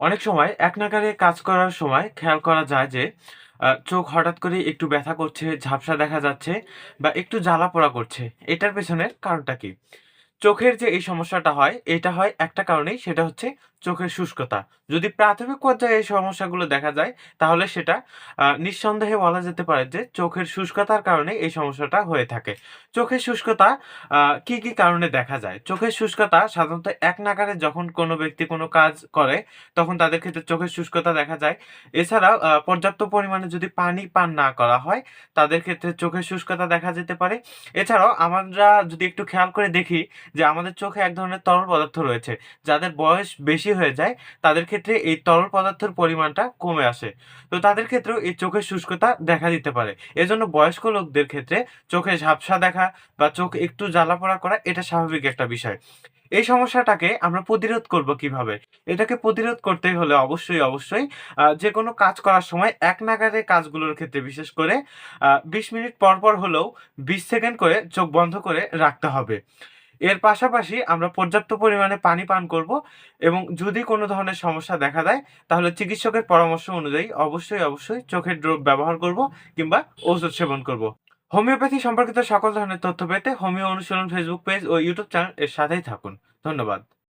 অনেক সময় এক নাগারে কাজ করার সময় খেয়াল করা যায় যে চোখ হঠাৎ করে একটু ব্যথা করছে, ঝাপসা দেখা যাচ্ছে বা একটু জ্বালা-পোড়া করছে। এটার পেছনের কারণটা কি? চোখের যে এই সমস্যাটা হয়, এটা হয় একটা কারণেই সেটা হচ্ছে চোখের শুষ্কতা। যদি প্রাথমিক পর্যায়ে এই সমস্যাগুলো দেখা যায়, তাহলে সেটা নিঃসন্দেহে বলা যেতে পারে যে চোখের শুষ্কতার কারণে এই সমস্যাটা হয়ে থাকে। চোখের শুষ্কতা কি, কি কারণে দেখা যায়? চোখের শুষ্কতা সাধারণত এক নাগাড়ে যখন কোনো ব্যক্তি কোনো কাজ করে, তখন তাদের ক্ষেত্রে চোখের শুষ্কতা দেখা যায়। এছাড়াও আ পর্যাপ্ত পরিমাণে যদি পানি পান না করা হয়, তাদের ক্ষেত্রে চোখের শুষ্কতা দেখা যেতে পারে। এছাড়াও আমরা যদি একটু খেয়াল করে দেখি যে আমাদের চোখে এক ধরনের তরল পদার্থ রয়েছে। যাদের বয়স বেশি হয়ে যায়, তাদের ক্ষেত্রে এই তরল পদার্থের পরিমাণটা কমে আসে। তো তাদের ক্ষেত্রেও এই চোখের শুষ্কতা দেখা দিতে পারে। এজন্য বয়স্ক লোকদের ক্ষেত্রে চোখে ঝাপসা দেখা বা চোখ একটু জ্বালা-পোড়া করা এটা স্বাভাবিক একটা বিষয়। এই সমস্যাটাকে আমরা প্রতিরোধ করব কীভাবে? এটাকে প্রতিরোধ করতে হলে অবশ্যই, অবশ্যই আ যেকোনো কাজ করার সময় এক নাগারে কাজগুলোর ক্ষেত্রে বিশেষ করে ২০ মিনিট পর, পর হলেও ২০ সেকেন্ড করে চোখ বন্ধ করে রাখতে হবে। এর পাশাপাশি আমরা পর্যাপ্ত পরিমাণে পানি পান করব এবং যদি কোনো ধরনের সমস্যা দেখা দেয়, তাহলে চিকিৎসকের পরামর্শ অনুযায়ী অবশ্যই, অবশ্যই চোখের ড্রপ ব্যবহার করব কিংবা ওষুধ সেবন করব। হোমিওপ্যাথি সম্পর্কিত সকল ধরনের তথ্য পেতে হোমিও অনুশীলন ফেসবুক পেজ ও ইউটিউব চ্যানেল এর সাথেই থাকুন। ধন্যবাদ।